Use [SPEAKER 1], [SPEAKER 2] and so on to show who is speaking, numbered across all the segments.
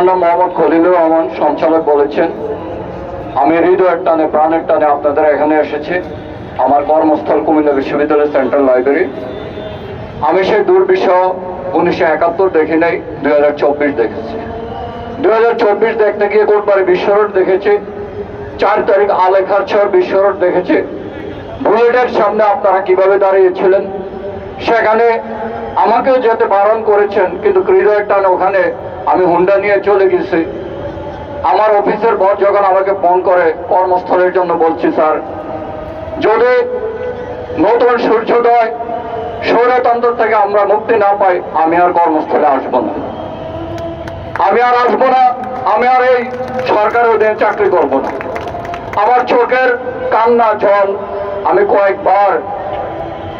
[SPEAKER 1] আমার নাম মোহাম্মদ খলিলুর রহমান, সঞ্চালক বলেছেন। আমি হৃদয়ের টানে, প্রাণের টানে আপনাদের এখানে এসেছি। আমার কর্মস্থল কুমিল্লা বিশ্ববিদ্যালয় সেন্ট্রাল লাইব্রেরি। আমি সেই দুর্বিষহ উনিশশো একাত্তর দেখি নাই, দুই হাজার চব্বিশ দেখেছি। দুই হাজার চব্বিশ দেখতে গিয়ে কোটবাড়ি বিশ্বরোড দেখেছি। চার তারিখ আলেখার ছর বিশ্বরোড দেখেছি। বুলেটের সামনে আপনারা কীভাবে দাঁড়িয়েছিলেন? সেখানে আমাকেও যেতে বারণ করেছেন, কিন্তু হৃদয়ের টানে ওখানে আমি হুন্ডা নিয়ে চলে গেছি। আমার অফিসের বস যখন আমাকে ফোন করে, কর্মস্থলের জন্য বলছি, স্যার, যদি নতুন সূর্যোদয়, সৌরতন্ত্র থেকে আমরা মুক্তি না পাই, আমি আর কর্মস্থলে আসব না। আমি আর আসব না, আমি আর এই সরকারের অধীনে চাকরি করব না। আমার চোখের কান্না জল আমি কয়েকবার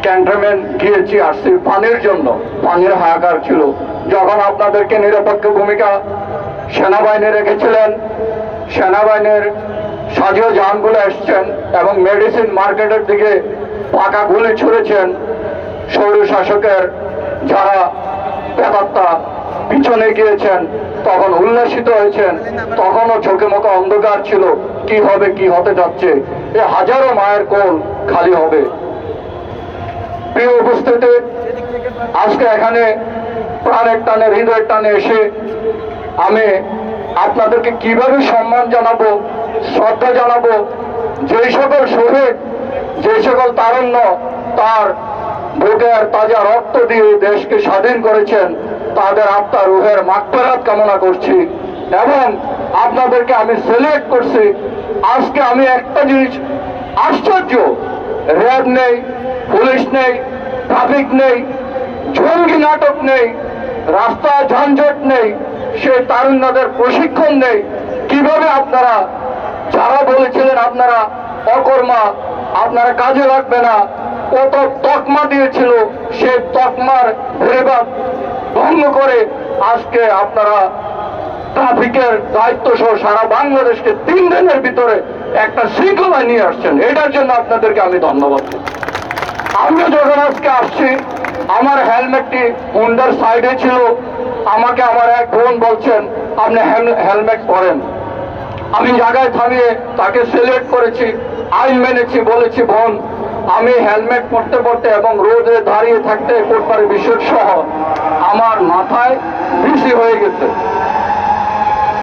[SPEAKER 1] ক্যান্টনমেন্ট গিয়েছি আসছি পানির জন্য। পানির হাহাকার ছিল। যখন আপনাদেরকে নিরপেক্ষ ভূমিকা সেনাবাহিনী রেখেছিলেন, সেনাবাহিনীর সাজীয় যানগুলো এসছেন এবং মেডিসিন মার্কেটের দিকে পাকা গুলি ছুড়েছেন সৌর শাসকের যারা প্রেতাত্মা পিছনে গিয়েছেন, তখন উল্লাসিত হয়েছেন, তখনও চোখে মুখে অন্ধকার ছিল, কি হবে, কি হতে যাচ্ছে, এ হাজারো মায়ের কোল খালি হবে। প্রিয় উপস্থিতি, আজকে এখানে প্রাণের টানে, হৃদয়ের টানে এসে আমি আপনাদেরকে কীভাবে সম্মান জানাব, শ্রদ্ধা জানাব, যেই সকল শহীদ যে সকল তারুণ্য তার বুকের তাজা রক্ত দিয়ে দেশকে স্বাধীন করেছেন, তাদের আত্মার রুহের মাগফেরাত কামনা করছি। এবং আপনাদেরকে আমি সিলেক্ট করছি, আজকে আমি একটা জিনিস আশ্চর্য, র্যাব নেই, পুলিশ নেই ট্রাফিক নেই জঙ্গি নাটক নেই রাস্তা যানজট নেই, সে তারুণ্যদের প্রশিক্ষণ নেই কীভাবে আপনারা, যারা বলেছিলেন আপনারা অকর্মা, আপনারা কাজে লাগবে না, কত তকমা দিয়েছিল সেই তকমার ভেবাদ ভঙ্গ করে আজকে আপনারা ট্রাফিকের দায়িত্ব সহ সারা বাংলাদেশকে তিন দিনের ভিতরে একটা শৃঙ্খলা নিয়ে আসছেন এটার জন্য আপনাদেরকে আমি ধন্যবাদ। আমিও যখন আজকে আসছি আমার হেলমেটটি গুন্ডার সাইডে ছিল। আমাকে আমার এক বোন বলছেন, আপনি হেলমেট পরেন। আমি জায়গায় থামিয়ে তাকে সিলেক্ট করেছি, আইন মেনেছি, বলেছি, বোন, আমি হেলমেট পরতে পরতে এবং রোদে দাঁড়িয়ে থাকতে পারি বিশ্ব সহ, আমার মাথায় বেশি হয়ে গেছে।